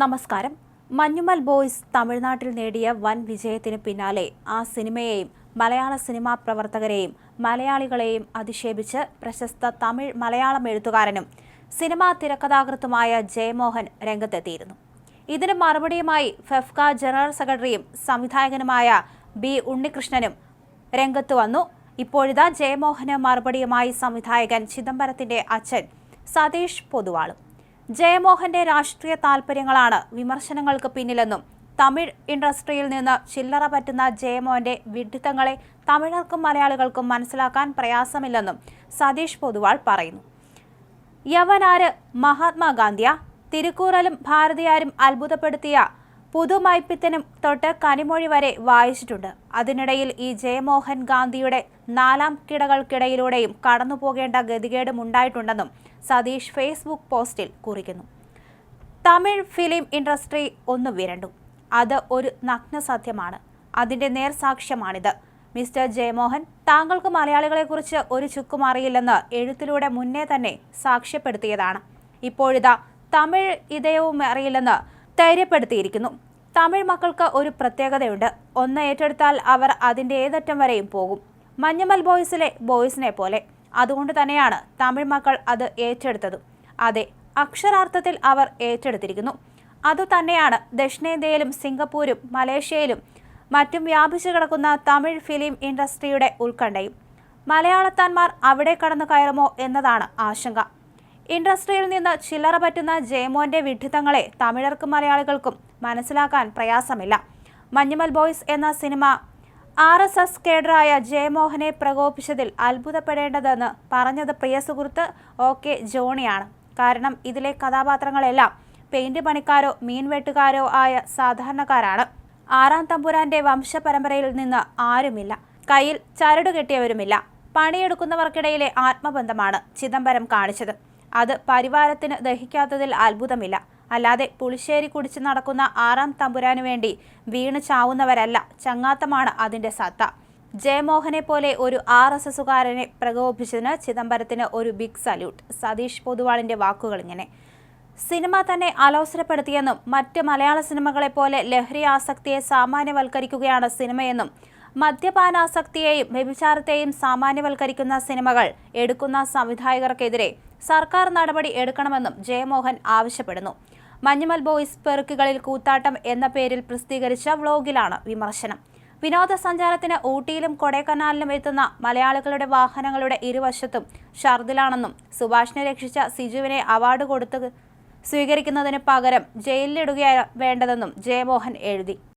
നമസ്കാരം. മഞ്ഞുമൽ ബോയ്സ് തമിഴ്നാട്ടിൽ നേടിയ വൻ വിജയത്തിന് പിന്നാലെ ആ സിനിമയെയും മലയാള സിനിമാ പ്രവർത്തകരെയും മലയാളികളെയും അധിക്ഷേപിച്ച് പ്രശസ്ത തമിഴ് മലയാളം എഴുത്തുകാരനും സിനിമാ തിരക്കഥാകൃത്തുമായ ജയമോഹൻ രംഗത്തെത്തിയിരുന്നു. ഇതിന് മറുപടിയുമായി ഫെഫ്ക ജനറൽ സെക്രട്ടറിയും സംവിധായകനുമായ ബി ഉണ്ണികൃഷ്ണനും രംഗത്ത് വന്നു. ഇപ്പോഴിതാ ജയമോഹന് മറുപടിയുമായി സംവിധായകൻ ചിദംബരത്തിന്റെ അച്ഛൻ സതീഷ് പൊതുവാളും. ജയമോഹന്റെ രാഷ്ട്രീയ താൽപര്യങ്ങളാണ് വിമർശനങ്ങൾക്ക് പിന്നിലെന്നും തമിഴ് ഇൻഡസ്ട്രിയിൽ നിന്ന് ചില്ലറ പറ്റുന്ന ജയമോഹന്റെ വിഡിത്തങ്ങളെ തമിഴർക്കും മലയാളികൾക്കും മനസ്സിലാക്കാൻ പ്രയാസമില്ലെന്നും സതീഷ് പൊതുവാൾ പറയുന്നു. യവനാര് മഹാത്മാഗാന്ധിയ തിരുക്കൂറലും ഭാരതിയാരും അത്ഭുതപ്പെടുത്തിയ പുതുമൈപ്പിത്തനും തൊട്ട് കനിമൊഴി വരെ വായിച്ചിട്ടുണ്ട്. അതിനിടയിൽ ഈ ജയമോഹൻ ഗാന്ധിയുടെ നാലാം കിടകൾക്കിടയിലൂടെയും കടന്നുപോകേണ്ട ഗതികേടും ഉണ്ടായിട്ടുണ്ടെന്നും സതീഷ് ഫേസ്ബുക്ക് പോസ്റ്റിൽ കുറിക്കുന്നു. തമിഴ് ഫിലിം ഇൻഡസ്ട്രി ഒന്ന് വിരണ്ടു. അത് ഒരു നഗ്നസത്യമാണ് അതിന്റെ നേർസാക്ഷ്യമാണിത്. മിസ്റ്റർ ജയമോഹൻ താങ്കൾക്ക് മലയാളികളെക്കുറിച്ച് ഒരു ചുക്കും അറിയില്ലെന്ന് എഴുത്തിലൂടെ മുന്നേ തന്നെ സാക്ഷ്യപ്പെടുത്തിയതാണ്. ഇപ്പോഴിതാ തമിഴ് ഇതയവും അറിയില്ലെന്ന് ധൈര്യപ്പെടുത്തിയിരിക്കുന്നു തമിഴ് മക്കൾക്ക് ഒരു പ്രത്യേകതയുണ്ട്. ഒന്ന് ഏറ്റെടുത്താൽ അവർ അതിന്റെ ഏതറ്റം വരെയും പോകും. മഞ്ഞമൽ ബോയ്സിലെ ബോയ്സിനെ പോലെ. അതുകൊണ്ട് തന്നെയാണ് തമിഴ് മക്കൾ അത് ഏറ്റെടുത്തത്. അതെ അക്ഷരാർത്ഥത്തിൽ അവർ ഏറ്റെടുത്തിരിക്കുന്നു. അതുതന്നെയാണ് ദക്ഷിണേന്ത്യയിലും സിംഗപ്പൂരും മലേഷ്യയിലും മറ്റും വ്യാപിച്ചു കിടക്കുന്ന തമിഴ് ഫിലിം ഇൻഡസ്ട്രിയുടെ ഉത്കണ്ഠയും. മലയാളത്താന്മാർ അവിടെ കടന്നു കയറുമോ എന്നതാണ് ആശങ്ക. ഇൻഡസ്ട്രിയിൽ നിന്ന് ചില്ലറ പറ്റുന്ന ജയമോന്റെ വിഡ്ഢിത്തങ്ങളെ തമിഴർക്കും മലയാളികൾക്കും മനസ്സിലാക്കാൻ പ്രയാസമില്ല. മഞ്ഞുമൽ ബോയ്സ് എന്ന സിനിമ ആർ എസ് എസ് കേഡറായ ജയമോഹനെ പ്രകോപിച്ചതിൽ അത്ഭുതപ്പെടേണ്ടതെന്ന് പറഞ്ഞത് പ്രിയ സുഹൃത്ത് ഒ കെ ജോണിയാണ്. കാരണം ഇതിലെ കഥാപാത്രങ്ങളെല്ലാം പെയിന്റ് പണിക്കാരോ മീൻ വെട്ടുകാരോ ആയ സാധാരണക്കാരാണ്. ആറാം തമ്പുരാന്റെ വംശപരമ്പരയിൽ നിന്ന് ആരുമില്ല. കയ്യിൽ ചരട് കെട്ടിയവരുമില്ല. പണിയെടുക്കുന്നവർക്കിടയിലെ ആത്മബന്ധമാണ് ചിദംബരം കാണിച്ചത്. അത് പരിവാരത്തിന് ദഹിക്കാത്തതിൽ അത്ഭുതമില്ല. അല്ലാതെ പുളിശ്ശേരി കുടിച്ച് നടക്കുന്ന ആറാം തമ്പുരാനു വേണ്ടി വീണ് ചാവുന്നവരല്ല ചങ്ങാത്തമാണ് അതിന്റെ സത്ത. ജയമോഹനെ പോലെ ഒരു ആർ എസ് എസുകാരനെ പ്രകോപിച്ചതിന് ചിദംബരത്തിന് ഒരു ബിഗ് സല്യൂട്ട് സതീഷ് പൊതുവാളിന്റെ വാക്കുകൾ ഇങ്ങനെ. സിനിമ തന്നെ അലോസരപ്പെടുത്തിയെന്നും മറ്റ് മലയാള സിനിമകളെ പോലെ ലഹരി ആസക്തിയെ സാമാന്യവൽക്കരിക്കുകയാണ് സിനിമയെന്നും മദ്യപാനാസക്തിയെയും വ്യഭിചാരത്തെയും സാമാന്യവൽക്കരിക്കുന്ന സിനിമകൾ എടുക്കുന്ന സംവിധായകർക്കെതിരെ സർക്കാർ നടപടി എടുക്കണമെന്നും ജയമോഹൻ ആവശ്യപ്പെടുന്നു. മഞ്ഞുമൽ ബോയ്സ് പെറുക്കുകളിൽ കൂത്താട്ടം എന്ന പേരിൽ പ്രസിദ്ധീകരിച്ച വ്ലോഗിലാണ് വിമർശനം. വിനോദസഞ്ചാരത്തിന് ഊട്ടിയിലും കൊടൈക്കനാലിലും എത്തുന്ന മലയാളികളുടെ വാഹനങ്ങളുടെ ഇരുവശത്തും ഷർദിലാണെന്നും സുഭാഷിനെ രക്ഷിച്ച സിജുവിനെ അവാർഡ് കൊടുത്ത് സ്വീകരിക്കുന്നതിന് പകരം ജയിലിലിടുകയാണ് വേണ്ടതെന്നും ജയമോഹൻ എഴുതി.